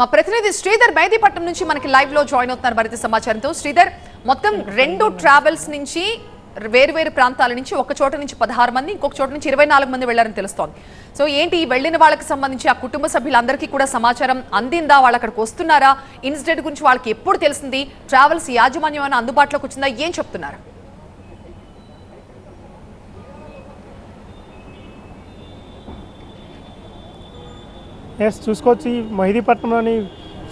మా ప్రతినిధి శ్రీధర్ బైదీపట్నం నుంచి మనకి లైవ్లో జాయిన్ అవుతున్నారు మరింత సమాచారంతో. శ్రీధర్ మొత్తం రెండు ట్రావెల్స్ నుంచి వేరు వేరు ప్రాంతాల నుంచి ఒక చోట నుంచి పదహారు మంది ఇంకొక చోట నుంచి ఇరవై నాలుగు మంది వెళ్ళారని తెలుస్తోంది. సో ఏంటి ఈ వెళ్ళిన వాళ్ళకి సంబంధించి ఆ కుటుంబ సభ్యులందరికీ కూడా సమాచారం అందిందా? వాళ్ళు అక్కడికి వస్తున్నారా? ఇన్సిడెంట్ గురించి వాళ్ళకి ఎప్పుడు తెలిసింది? ట్రావెల్స్ యాజమాన్యం ఏమైనా అందుబాటులోకి వచ్చిందా? ఏం చెప్తున్నారు? ఎస్ చూసుకోవచ్చు. ఈ మహిదీపట్నంలోని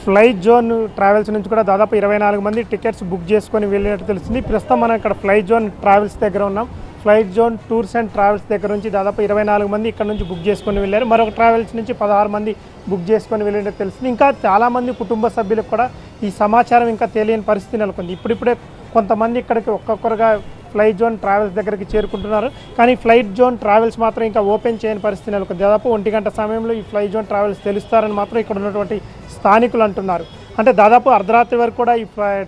ఫ్లైట్ జోన్ ట్రావెల్స్ నుంచి కూడా దాదాపు ఇరవై నాలుగు మంది టికెట్స్ బుక్ చేసుకొని వెళ్ళినట్టు తెలిసింది ప్రస్తుతం మనం ఇక్కడ ఫ్లైట్ జోన్ ట్రావెల్స్ దగ్గర ఉన్నాం. Flight zone tours and travels దగ్గర నుంచి దాదాపు ఇరవై నాలుగు మంది ఇక్కడ నుంచి బుక్ చేసుకొని వెళ్ళారు. మరొక ట్రావెల్స్ నుంచి పదహారు మంది బుక్ చేసుకొని వెళ్ళినట్టు తెలిసింది ఇంకా చాలామంది కుటుంబ సభ్యులకు కూడా ఈ సమాచారం ఇంకా తెలియని పరిస్థితి నెలకొంది. ఇప్పుడిప్పుడే కొంతమంది ఇక్కడికి ఒక్కొక్కరుగా ఫ్లైట్ జోన్ ట్రావెల్స్ దగ్గరికి చేరుకుంటున్నారు. కానీ ఫ్లైట్ జోన్ ట్రావెల్స్ మాత్రం ఇంకా ఓపెన్ చేయని పరిస్థితి నెలకు దాదాపు ఒంటి గంట సమయంలో ఈ ఫ్లైట్ జోన్ ట్రావెల్స్ తెలుస్తారని మాత్రం ఇక్కడ ఉన్నటువంటి స్థానికులు అంటున్నారు. అంటే దాదాపు అర్ధరాత్రి వరకు కూడా ఈ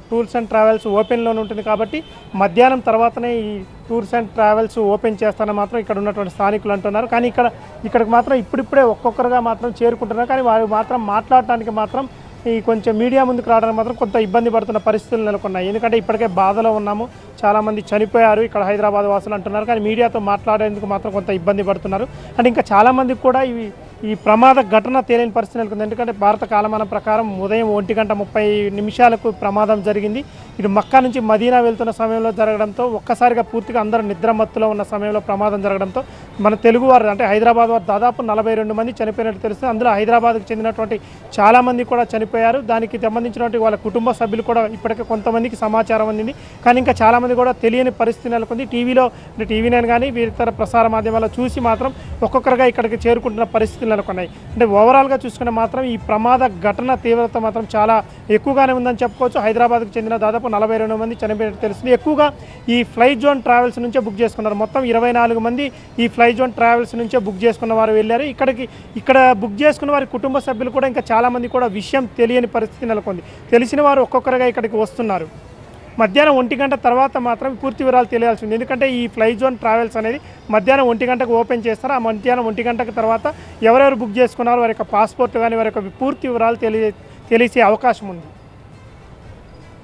టూర్స్ అండ్ ట్రావెల్స్ ఓపెన్లోనే ఉంటుంది కాబట్టి మధ్యాహ్నం తర్వాతనే ఈ టూర్స్ అండ్ ట్రావెల్స్ ఓపెన్ చేస్తానని మాత్రం ఇక్కడ ఉన్నటువంటి స్థానికులు అంటున్నారు. కానీ ఇక్కడ ఇక్కడికి మాత్రం ఇప్పుడిప్పుడే ఒక్కొక్కరుగా మాత్రం చేరుకుంటున్నారు. కానీ వారు మాత్రం మాట్లాడటానికి మాత్రం ఈ కొంచెం మీడియా ముందుకు రావడానికి మాత్రం కొంత ఇబ్బంది పడుతున్న పరిస్థితులు నెలకొన్నాయి. ఎందుకంటే ఇప్పటికే బాధలో ఉన్నాము. చాలామంది చనిపోయారు. ఇక్కడ హైదరాబాద్ వాసులు అంటున్నారు. కానీ మీడియాతో మాట్లాడేందుకు మాత్రం కొంత ఇబ్బంది పడుతున్నారు. అండ్ ఇంకా చాలామందికి కూడా ఇవి ఈ ప్రమాద ఘటన తేలిన పరిస్థితి నెలకొంది. ఎందుకంటే భారత కాలమానం ప్రకారం ఉదయం ఒంటి గంట ముప్పై నిమిషాలకు ప్రమాదం జరిగింది. ఇటు మక్కా నుంచి మదీనా వెళ్తున్న సమయంలో జరగడంతో ఒక్కసారిగా పూర్తిగా అందరూ నిద్రమత్తులో ఉన్న సమయంలో ప్రమాదం జరగడంతో మన తెలుగు వారు అంటే హైదరాబాద్ వారు దాదాపు నలభై రెండు మంది చనిపోయినట్టు తెలుస్తుంది. అందులో హైదరాబాద్కు చెందినటువంటి చాలామంది కూడా చనిపోయారు. దానికి సంబంధించినటువంటి వాళ్ళ కుటుంబ సభ్యులు కూడా ఇప్పటికే కొంతమందికి సమాచారం అందింది. కానీ ఇంకా చాలామంది కూడా తెలియని పరిస్థితి నెలకొంది. టీవీలో టీవీ నైన్ కానీ ఇతర ప్రసార మాధ్యమాల్లో చూసి మాత్రం ఒక్కొక్కరుగా ఇక్కడికి చేరుకుంటున్న పరిస్థితులు నెలకొన్నాయి. అంటే ఓవరాల్గా చూసుకుంటే మాత్రం ఈ ప్రమాద ఘటన తీవ్రత మాత్రం చాలా ఎక్కువగానే ఉందని చెప్పుకోవచ్చు. హైదరాబాద్కు చెందిన దాదాపు నలభై రెండు మంది చనిపోయినట్టు తెలుస్తుంది. ఎక్కువగా ఈ ఫ్లైట్ జోన్ ట్రావెల్స్ నుంచే బుక్ చేసుకున్నారు. మొత్తం ఇరవై నాలుగు మంది ఈ ఫ్లైట్ జోన్ ట్రావెల్స్ నుంచే బుక్ చేసుకున్న వారు వెళ్ళారు. ఇక్కడికి ఇక్కడ బుక్ చేసుకున్న వారి కుటుంబ సభ్యులు కూడా ఇంకా చాలామంది కూడా విషయం తెలియని పరిస్థితి నెలకొంది. తెలిసిన వారు ఒక్కొక్కరుగా ఇక్కడికి వస్తున్నారు. మధ్యాహ్నం ఒంటి గంట తర్వాత మాత్రం పూర్తి వివరాలు తెలియాల్సి ఉంది. ఎందుకంటే ఈ ఫ్లై జోన్ ట్రావెల్స్ అనేది మధ్యాహ్నం ఒంటి గంటకు ఓపెన్ చేస్తారు. ఆ మధ్యాహ్నం ఒంటి గంటకు తర్వాత ఎవరెవరు బుక్ చేసుకున్నారో వారి యొక్క పాస్పోర్ట్ కానీ వారి యొక్క పూర్తి వివరాలు తెలియ తెలిసే అవకాశం ఉంది.